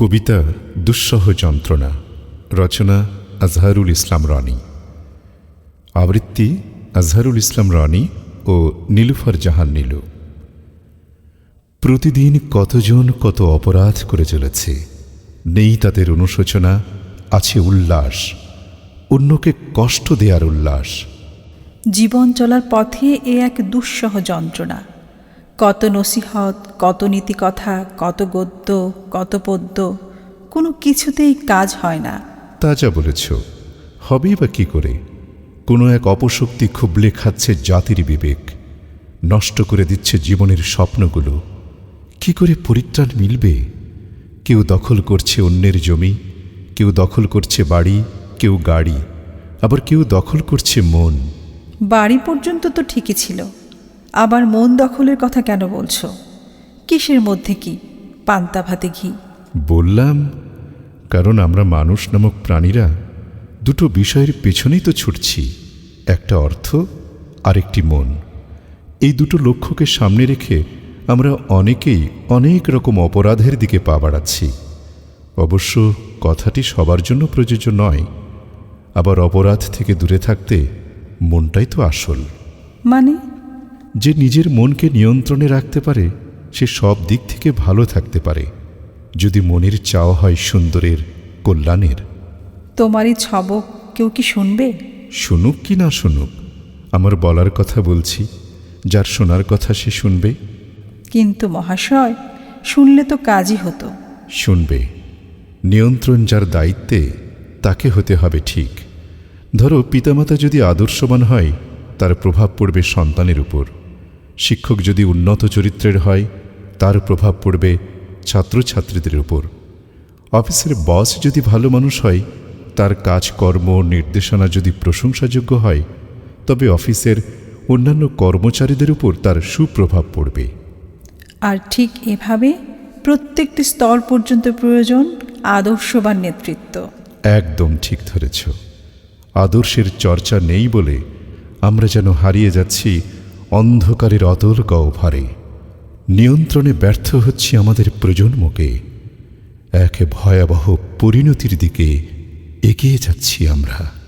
কবিতা দুঃসহ যন্ত্রণা, রচনা আজহারুল ইসলাম রনি। আবৃত্তি আজহারুল ইসলাম রনি ও নীলুফার জাহান নীলু। প্রতিদিন কতজন কত অপরাধ করে চলেছে, নেই তাদের অনুশোচনা, আছে উল্লাস, অন্যকে কষ্ট দেয়ার উল্লাস। জীবন চলার পথে এ এক দুঃসহ যন্ত্রণা। কত নসিহত কত নীতিকথা কত গদ্য কত পদ্য কোনো কিছুতেই কাজ হয় না। তা যা বলেছ হবেই বা কী করে? কোনো এক অপশক্তি খুবলে খাচ্ছে জাতির বিবেক নষ্ট করে দিচ্ছে জীবনের স্বপ্নগুলো। কি করে পরিত্রাণ মিলবে? কেউ দখল করছে অন্যের জমি কেউ দখল করছে বাড়ি কেউ গাড়ি আবার কেউ দখল করছে মন। বাড়ি পর্যন্ত তো ঠিকই ছিল। আবার মন দখলের কথা কেন বলছো? কিসের মধ্যে কি? পান্তা ভাতে ঘি। বললাম কারণ আমরা মানুষ নামক প্রাণীরা দুটো বিষয়ের পেছনেই তো ছুটছি একটা অর্থ আর একটি মন। এই দুটো লক্ষ্যকে সামনে রেখে আমরা অনেকেই অনেক রকম অপরাধের দিকে পা বাড়াচ্ছি। অবশ্য কথাটি সবার জন্য প্রযোজ্য নয় আবার অপরাধ থেকে দূরে থাকতে মনটাই তো আসল। মানে যে নিজের মনকে নিয়ন্ত্রণে রাখতে পারে সে সব দিক থেকে ভালো থাকতে পারে। যদি মনের চাওয়া হয় সুন্দরের কল্যাণের। তোমারই ছবক কেউ কি শুনবে? শুনুক কি না শুনুক আমার বলার কথা বলছি যার শোনার কথা সে শুনবে। কিন্তু মহাশয় শুনলে তো কাজই হতো। শুনবে। নিয়ন্ত্রণ যার দায়িত্বে তাকে হতে হবে ঠিক। ধরো পিতামাতা যদি আদর্শবান হয় তার প্রভাব পড়বে সন্তানের উপর। শিক্ষক যদি উন্নত চরিত্রের হয় তার প্রভাব পড়বে ছাত্রছাত্রীদের উপর। অফিসের বস যদি ভালো মানুষ হয় তার কাজকর্ম নির্দেশনা যদি প্রশংসাযোগ্য হয় তবে অফিসের অন্যান্য কর্মচারীদের উপর তার সুপ্রভাব পড়বে। আর ঠিক এভাবে প্রত্যেকটি স্তর পর্যন্ত প্রয়োজন আদর্শবান নেতৃত্ব। একদম ঠিক ধরেছ। আদর্শের চর্চা নেই বলে আমরা যেন হারিয়ে যাচ্ছি অন্ধকারের অতল গহ্বরে। নিয়ন্ত্রণে ব্যর্থ হচ্ছি আমাদের প্রজন্মকে। এক ভয়াবহ পরিণতির দিকে এগিয়ে যাচ্ছি আমরা।